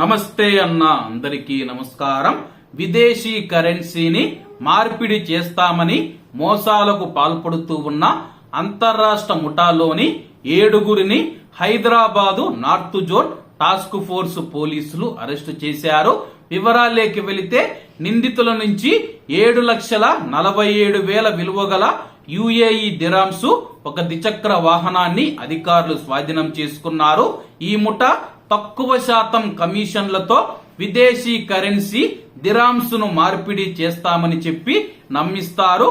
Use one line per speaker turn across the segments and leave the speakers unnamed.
నమస్తే అన్న అందరికీ నమస్కారం విదేశీ కరెన్సీని మార్పిడి చేస్తామని మోసాలకు పాల్పడుతూ ఉన్న అంతర్రాష్ట్ర ముఠాలోని ఏడుగురిని Hyderabad north zone task force పోలీసులు అరెస్టు చేశారు వివరాలేకి వెళితే నిందితుల నుంచి ఏడు లక్షల నలభై ఏడు వేల విలువ గల యుఏఈ దిరామ్స్ ఒక ద్విచక్ర వాహనాన్ని అధికారులు స్వాధీనం చేసుకున్నారు ఈ ముఠ తక్కువ శాతం కమిషన్లతో విదేశీ కరెన్సీ దిరామ్స్ ను మార్పిడి చేస్తామని చెప్పి నమ్మిస్తారు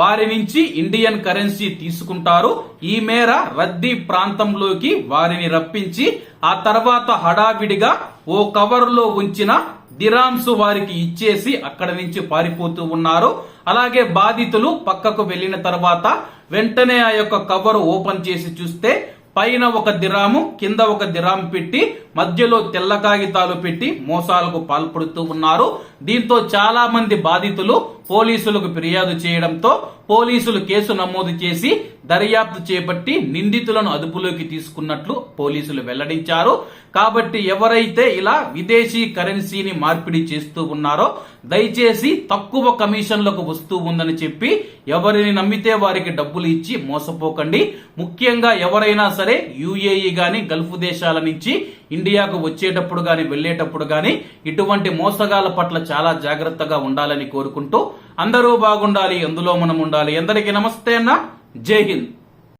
వారి నుంచి ఇండియన్ కరెన్సీ తీసుకుంటారు ఈ మేర రద్దీ ప్రాంతంలోకి వారిని రప్పించి ఆ తర్వాత హడావిడిగా ఓ కవర్లో ఉంచిన దిరామ్స్ వారికి ఇచ్చేసి అక్కడ నుంచి పారిపోతూ ఉన్నారు అలాగే బాధితులు పక్కకు వెళ్లిన తర్వాత వెంటనే ఆ యొక్క కవర్ ఓపెన్ చేసి చూస్తే పైన ఒక దిరాము కింద ఒక దిరాం పెట్టి మధ్యలో తెల్ల కాగితాలు పెట్టి మోసాలకు పాల్పడుతూ ఉన్నారు దీంతో చాలా మంది బాధితులు పోలీసులకు ఫిర్యాదు చేయడంతో పోలీసులు కేసు నమోదు చేసి దర్యాప్తు చేపట్టి నిందితులను అదుపులోకి తీసుకున్నట్లు పోలీసులు వెల్లడించారు కాబట్టి ఎవరైతే ఇలా విదేశీ కరెన్సీని మార్పిడి చేస్తూ ఉన్నారో దయచేసి తక్కువ కమిషన్లకు వస్తూ ఉందని చెప్పి ఎవరిని నమ్మితే వారికి డబ్బులు ఇచ్చి మోసపోకండి ముఖ్యంగా ఎవరైనా సరే సరే యూఏఈ కానీ గల్ఫ్ దేశాల నుంచి ఇండియాకు వచ్చేటప్పుడు కానీ వెళ్ళేటప్పుడు కానీ ఇటువంటి మోసగాల పట్ల చాలా జాగ్రత్తగా ఉండాలని కోరుకుంటూ అందరూ బాగుండాలి అందులో మనం ఉండాలి అందరికీ నమస్తే అన్న జై హింద్